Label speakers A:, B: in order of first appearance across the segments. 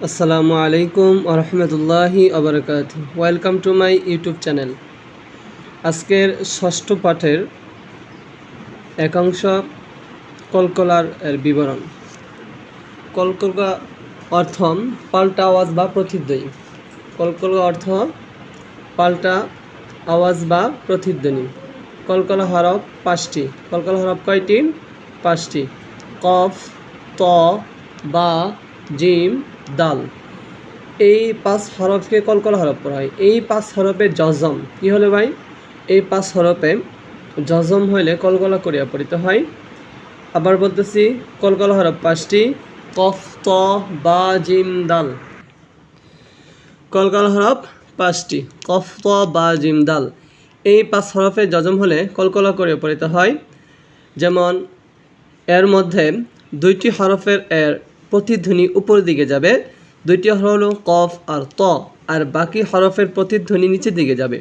A: আসসালামু আলাইকুম আরহামতুল্লাহি আবরকাত welcome to my YouTube channel আজকের ষষ্ঠ পাঠের একাংশ কলকলার এর বিবরণ। কলকলা অর্থ পাল্টা আওয়াজ বা প্রতিধ্বনি। কলকলা অর্থ পাল্টা আওয়াজ বা প্রতিধ্বনি। কলকলা হরফ পাঁচটি। কলকলা হরফ কয়টি? পাঁচটি। কফ, ত, বা, জিম দাল। এই পাঁচ হরফকে কলকলা হরফ করা হয়। এই পাঁচ হরফে জজম। কি হলে ভাই? এই পাঁচ হরফে জজম হইলে কলকলা করিয়া পড়িতে হয়। আবার বলতেছি কলকলা হরফ পাঁচটি। কফ, ত, বা, জিম, দাল। কলকলা হরফ পাঁচটি। কফ, ত, বা, জিম, দাল। এই পাঁচ হরফে জজম হলে কলকলা করে পড়িতে হয়। যেমন, এর মধ্যে দুইটি হরফের এর প্রতিধ্বনি উপরের দিকে যাবে। দুইটি হরফ হলো কফ আর ত, আর বাকি হরফের প্রতিধ্বনি নিচের দিকে যাবে।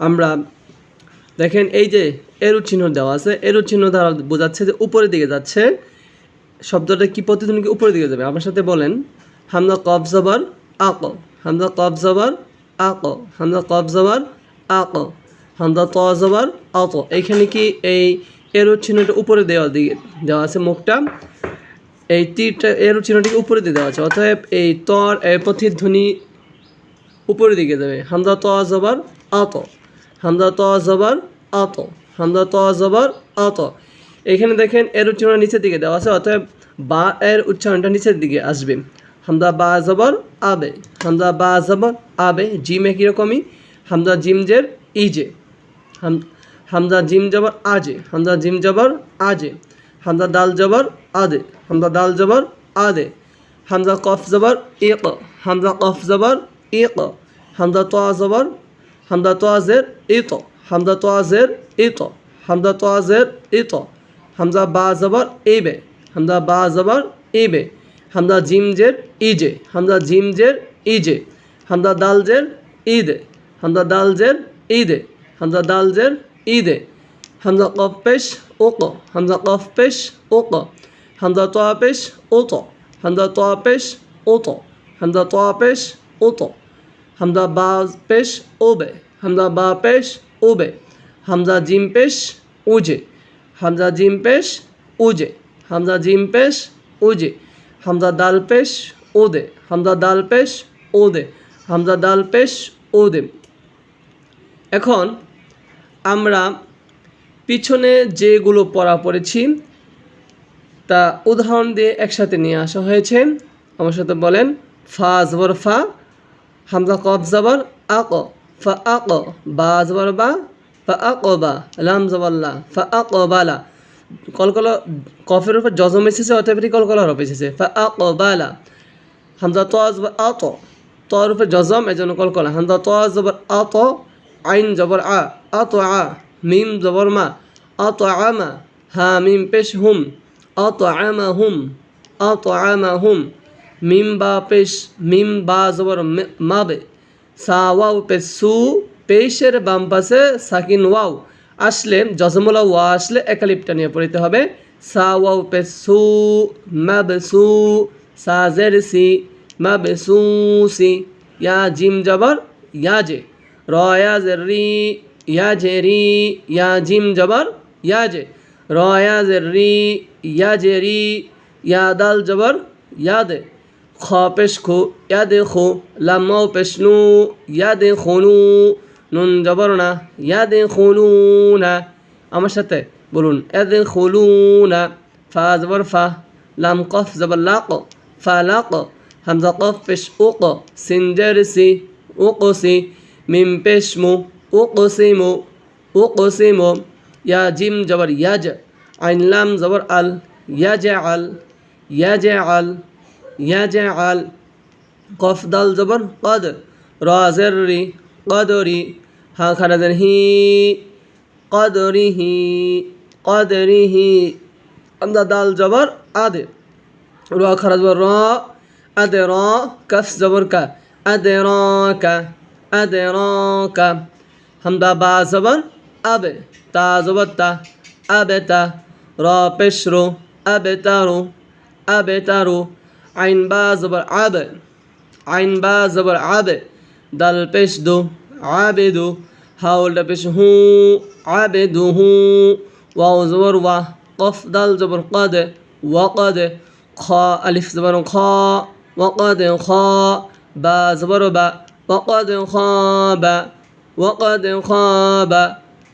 A: আমরা দেখেন এই যে এরু চিহ্ন দেওয়া আছে এরু চিহ্ন দ্বারা বোঝাচ্ছে যে উপরের দিকে যাচ্ছে। শব্দটা কি প্রতিধ্বনি উপরের দিকে যাবে? আমার সাথে বলেন। হামদা কফ জবর, আক। হামদা কফ জবর, আক। হামদা কফ জবর, আক। হামদা ত জবর আত এখানে কি এই এরো চিহ্নটা উপরে দেওয়া দিকে দেওয়া আছে মুখটা? এই তীরটা, এর চিহ্নটিকে উপরে দিয়ে দেওয়া আছে। অতএব এই তর, এর প্রতিধ্বনি উপরের দিকে যাবে। হামদা ত, জবর, আত। হামদা ত, জবর, আত। হামদা ত, জবর, আত। এখানে দেখেন এর উচ্চারণ নিচের দিকে দেওয়া আছে, অতএব বা এর উচ্চারণটা নিচের দিকে আসবে। হামদা বা, জবর, আবে। হামদা বা, জবর, আবে, জিমে কীরকমই? হামদা জিম, জের, ইজে। হাম হামদা জিম, জবর, আজে। হামদা জিম, জবর, আজে। হামদা দাল জবর, আদে। হামদা দাল জবর, আদে। হামদা কফ জবর, ইক। হামদা কফ জবর, ইক। হামদা তোয়া জবর হামদা তোয়াজের ইত। হামদা তোয়াজের ইত। হামদা তোয়াজের ইত। হামদা বা জবর, ইবে। হামদা বা জবর, ইবে। হামদা জিমজের ইজে। হামদা জিমজের ইজে। হামদা দালজের ইদে হামদা দালজের ইদে হামদা দালজের ইদে হামদা কফ পেশ ওক হামদা কফ পেশ ওক হামদা তোয়া পেশ ওত হামদা তোয়া পেশ ওত হামদা তোয়া পেশ ওত হামদা বা পেশ ওবে হামদা বা পেশ ওবে হামজা জিম পেশ উজে হামজা জিম পেশ উজে হামজা জিম পেশ উজে হামজা দাল পেশ ওদে হামজা দাল পেশ ওদে হামজা দাল পেশ ওদে এখন আমরা পিছনে যেগুলো পড়া পড়েছি, তা উদাহরণ দিয়ে একসাথে নিয়ে আসা হয়েছে। আমার সাথে বলেন ফা জবর ফা, হামজা কফ জবর, আক, ফা আক বা জবর বা, ফা আক বা, লাম জবল্লা ফা আক বালা কলকলা, কফের উপর জজম এসেছে অতএব কলকলা হরফ এসেছে। ফা আক বালা হামজা তো জবর আত, তর উপর জজম এজন্য কলকলা। হামজা তো জবর আত, আইন জবর আ, আত আ। মিম জবর মা আত আমা হা মিম পেশ হুম আমা হুম আমা হুম। মিম বা পেশ, মিম বা জবর মাবে সা ওয়াও পেশ সু, পেশের বাম পাশে সাকিন ওয়াও। আসলে জজমুলা ওয়া আসলে একালিপটা নিয়ে পড়িতে হবে। সা ওয়াও পেশ সু মাবে সু, সা জের সি মাবে সু সি। ইয়া জিম জবর ইয়াজে রয়া জের রি। ইয়াজে রি, ইয়া জিম জবর ইয়াজে রয়া জের রি ইয়াজে রি, ইয়া দাল জবর ইয়াদে খ পেশ খো ইয়াদে খো লামাও পেশ নু ইয়াদে খনু, নুন জবর না ইয়াদে খনু না। আমার সাথে বলুন ইয়াদে খলু না। ফা জবর ফা, লাম কফ জবর লাক ফা লাক হামজা কফ পেশ উক সিনজার সি উক সি, মিম পেশ মু। উক সি মু উক সি মু ইয়া জিম জবর ইয়াজ আইন লাম জবর আল ইয়াজ আল ইয়াজ আল ইয়াজআল কফ দাল জবর কদ রাজের রি কদরি হা খারাজের হি কদরিহি কদরিহি আমদা দাল জবর আদে র খারাজ র আদে র কফ জবর কা আদে র কা আদে র কা হামদা বা জবর আবে তা জবর তা আবে তা র পেশ রো আবে তারো আবে তারো আইন বা জবর আব আইন বা জবর আব দাল পেশ দো আবেদু হাউলটা পেশ হু আবেদু হু ওয়াও জবর ওয়া কফ দাল জবর কদ ওয়াকদ খ আলিফ জবর খ ওয়াকদ খ বা জবর বা وقد خاب وقد خاب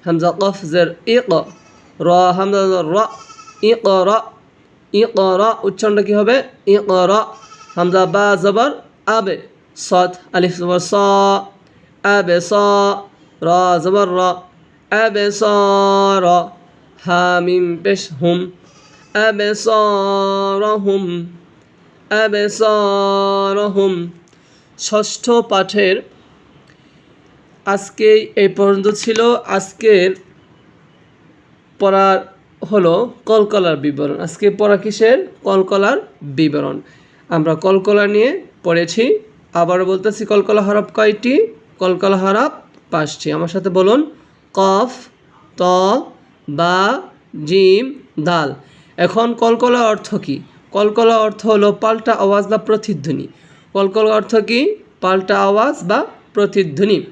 A: همزة قف زر إق را همزة র ইকরা ইকরা উচ্চারণটা কি হবে ইকরা হামজা বা জবর আবে সদ আলিফ জবর স আবে স র জবর র আবে স র হামিম পেশ হুম আবে স হুম আবে স হুম ষষ্ঠ পাঠের আজকে এই পর্যন্ত ছিল। আজকের পড়ার হলো কলকলার বিবরণ। আজকে পড়া কিসের? কলকলার বিবরণ। আমরা কলকলা নিয়ে পড়েছি। আবার বলতেছি, কলকলা হরফ কয়টি? কলকলা হরফ পাঁচটি। আমার সাথে বলুন, কফ, ত, বা, জিম, দাল। এখন কলকলা অর্থ কী? কলকলা অর্থ হলো পাল্টা আওয়াজ বা প্রতিধ্বনি। কলকলা অর্থ কি? পাল্টা আওয়াজ বা প্রতিধ্বনি।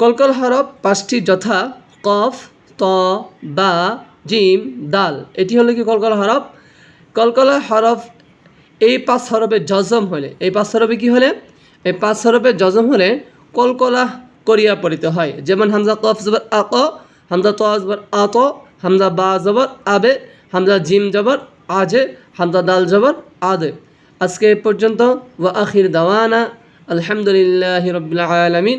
A: কলকল হরফ পাঁচটি যথা, কফ, ত, বা, জিম, দাল। এটি হলো কি কলকল হরফ? কলকলা হরফ এই পাঁচ হরফে জজম হলে, এই পাঁচ হরফে কি হলে? এই পাঁচ হরফে জজম হলে কলকলা করিয়া পড়িতে হয়। যেমন হামজা কফ জবর আক হামজা ত জবর আত হামজা বা জবর আবে হামজা জিম জবর আজে হামজা দাল জবর আদে আজকে এ পর্যন্ত, ওয়া আখির দাওয়ানা, আলহামদুলিল্লাহ রবিল আলমিন।